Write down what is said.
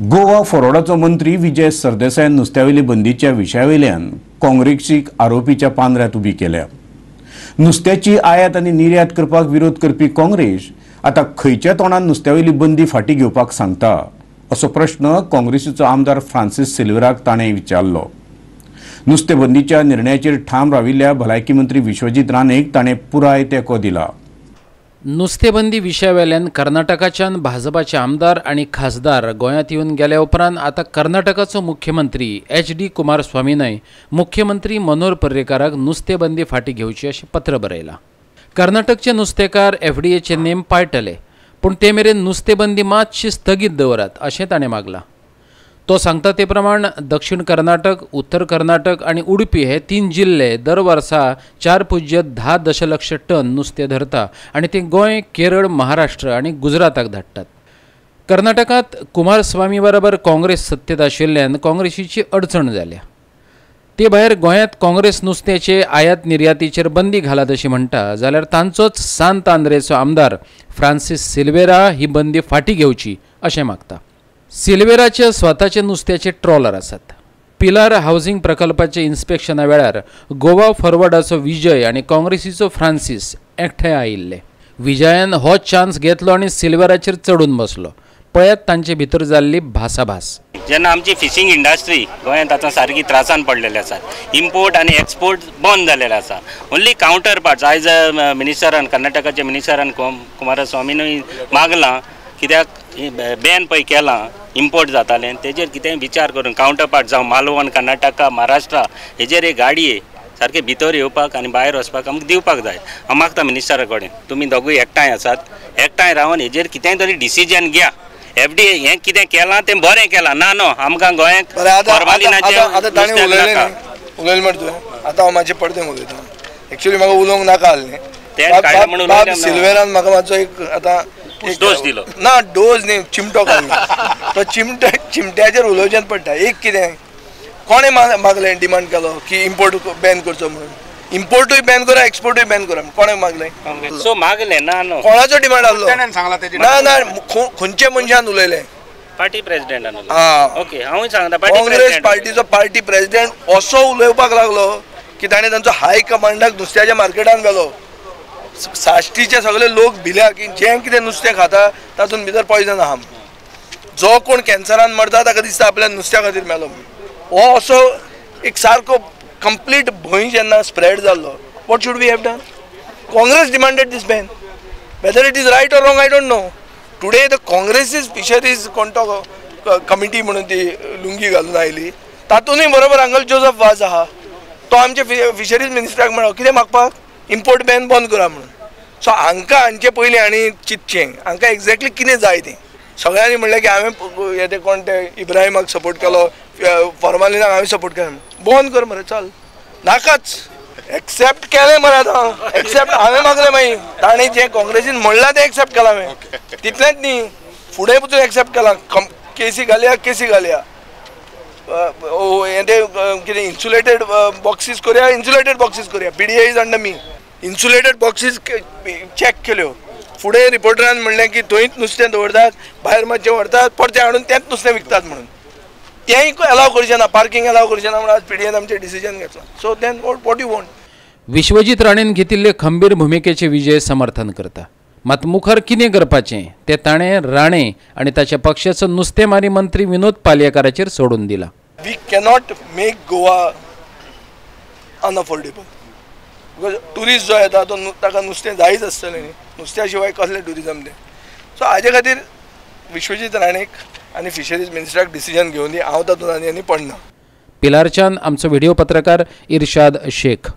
गोवा फॉरवर्डाचो मंत्री विजय सरदेसायन नुस्त्यावेली बंदीच्या विशयावेल्यान काँग्रेसीक आरोपीच्या पांदऱ्यात उबी केल्या. नुस्त्याची आयात आनी निर्यात करपाक विरोध करपी काँग्रेस आतां खंयच्या तोंडान नुस्त्यावेली बंदी फाटीं घेवपाक सांगता असो प्रश्न काँग्रेसीचो आमदार फ्रांसीस सिल्वराक ताणें विचारलो. नुस्तेबंदीच्या निर्णयाचेर ठाम राविल्ल्या भलायकी मंत्री विश्वजीत राणेक ताणें पुराय तेंको दिला. नुस्तेबंदी विशयावेल्यान कर्नाटकाच्यान भाजपाचे आमदार आनी खासदार गोंयांत येवन गेल्या उपरांत आतां कर्नाटकाचो मुख्यमंत्री एच डी कुमारस्वामीनय मुख्यमंत्री मनोहर पर्रेकाराक नुस्तेबंदी फाटीं घेवची अशें पत्र बरयलां. कर्नाटकचे नुस्तेकार एफ डी एचे नेम पाळटले पूण ते मेरेन नुस्तेबंदी मातशी स्थगीत दवरात अशें ताणें मागलां. तो सांगता ते प्रमाण दक्षिण कर्नाटक उत्तर कर्नाटक आनी उडपी हे तीन जिल्हे दर वर्सा चार पुज्य धा दशलक्ष टन नुस्तें धरता आनी ते गोंय केरळ महाराष्ट्र आनी गुजराताक धाडटात. कर्नाटकांत कुमारस्वामी बरोबर काँग्रेस सत्तेत आशिल्ल्यान काँग्रेसीची अडचण जाल्या. ते भायर गोंयांत काँग्रेस नुस्त्याचे आयात निर्यातीचेर बंदी घालात अशी म्हणटा जाल्यार तांचोच सांत आंद्रेचो आमदार फ्रांसीस सिल्वेरा ही बंदी फाटीं घेवची अशें मागता. सिल्वेराचे स्वताचे नुस्त्याचे ट्रॉलर आसात पिलार हावसिंग प्रकल्पाचे इन्स्पेक्शना वेळार गोवा फॉरवर्डाचो विजय आनी काँग्रेसीचो फ्रांसीस एकठांय आयिल्ले. विजयान हो चान्स घेतलो आनी सिल्वेराचेर चडून बसलो. पळयात तांचे भितर जाल्ली भासाभास. जेन्ना आमची फिशींग इंडस्ट्री गोंयांत आतां सारकी त्रासान पडलेली आसा. इम्पोर्ट आनी एक्सपोर्ट बंद जालेले आसा. ओन्ली कावंटर पार्ट्स आयज मिनिस्टरान कर्नाटकाच्या मिनिस्टरान कुमारस्वामीनूय मागलां. कित्याक बॅन पळय केलां इम्पोर्ट जातालें तेजेर कितेंय विचार करून कावंटर पार्ट जावं मालवण कर्नाटका महाराष्ट्रा हेजेर एक गाडये सारके भितर येवपाक आनी भायर वचपाक आमकां दिवपाक जाय. हांव मागता मिनिस्टरा कडेन तुमी दोगूय एकठांय आसात एकठांय रावन हेजेर कितेंय तरी डिसिजन घ्या. एफ डी हें कितें केलां तें बरें केलां ना न्हू आमकां नुस्तें उलयलें म्हणटा तुवें. आतां हांव म्हाजे पडदें उलयतां एक्चुअली म्हाका उलोवंक नाका आसलें तें बाब-. सिल्वेरान म्हाका मातसो एक आतां डोस दिलो. ना डोस न्ही चिमटो काडलो तो चिमट्या चिमट्याचेर उलोवचेंच पडटा. एक कितें कोणें मागलें डिमांड केलो की इम्पोर्ट बॅन करचो म्हणून? इम्पोर्टूय बॅन करा एक्सपोर्टूय बॅन करा. कोणें मागलें? सो मागलें ना न्हू कोणाचो डिमांड आसलो ना ना खो- खंयच्या मनशान उलयलें. पार्टी प्रेसिडेंटान हा. ओके हांवूय सांगता पार्टी काँग्रेस प्रेसिडेंट पार्टीचो पार्टी प्रेसिडेंट असो उलोवपाक लागलो की ताणें तांचो हाय कमांडाक नुस्त्याच्या मार्केटान गेलो. साश्टीचे सगळे लोक भिल्या की जें कितें नुस्तें खाता तातूंत भितर पॉयजन आहा. जो कोण कॅन्सरान मरता ताका दिसता आपल्या नुस्त्या खातीर मेलो. हो असो एक सारको कंप्लीट भंय जेन्ना स्प्रेड जाल्लो. What should we have done Congress demanded this ban whether it is right or wrong I don't know today the Congress's fisheries कोण तो कमिटी म्हणून ती लुंगी घालून आयली. तातूंतय बरोबर हांगा जोझफ वाज आहा. तो आमचे फिशरीज मिनिस्टराक म्हणलो कितें मागपाक? इम्पोर्ट बॅन बंद करा म्हणून. सो हांकां हांचे पयलीं आनी चिंतचें हांकां एक्झॅक्टली कितें जाय तें? सगळ्यांनी म्हणलें की हांवें हे ते कोण ते? इब्राहिमाक सपोर्ट केलो. फॉर्मालिनाक हांवें सपोर्ट केलो. बंद कर मरे चल. नाकाच. एक्सेप्ट केलें मरे आतां. एक्सेप्ट हांवें मागलें मागीर ताणें जें काँग्रेसीन म्हणलां तें एक्सेप्ट केलां हांवें तितलेंच न्ही फुडें पसून एक्सेप्ट केलां. कम केसी घालया केसी घालया. हे ते कितें इन्सुलेटेड बॉक्सीस करुया इन्सुलेटेड बॉक्सीस करुया. P D is under me insulated boxes check केल्यो फुडें रिपोर्टरान म्हणलें की थंयच नुस्तें दवरतात भायर मातशें व्हरतात परतें हाडून तेंच नुस्तें विकतात म्हणून. तेंय अलाव करचें ना पार्किंग अलाव करचें ना म्हणून आज पी डी एन आमचें डिसिजन घेतलां. So then what you want Vishwajit राणेन घेतिल्ले खंबीर भुमिकेचे विजय समर्थन करता. मात मुखार कितें करपाचें तें ताणें राणे आनी ताच्या पक्षाचो नुस्तेमारी मंत्री विनोद पालयेकाराचेर सोडून दिलां. We cannot make Goa unaffordable because tourist जो येता तो ताका नुस्तें जायच आसतलें न्ही. नुस्त्या शिवाय कसलें ट्युरिजम तें. सो हाजे खातीर विश्वजीत राणेक आनी फिशरीज मिनिस्टराक डिसिजन घेवन दी. हांव तातूंत आनी आनी पडना. पिलारच्यान आमचो व्हिडिओ पत्रकार इर्शाद शेख.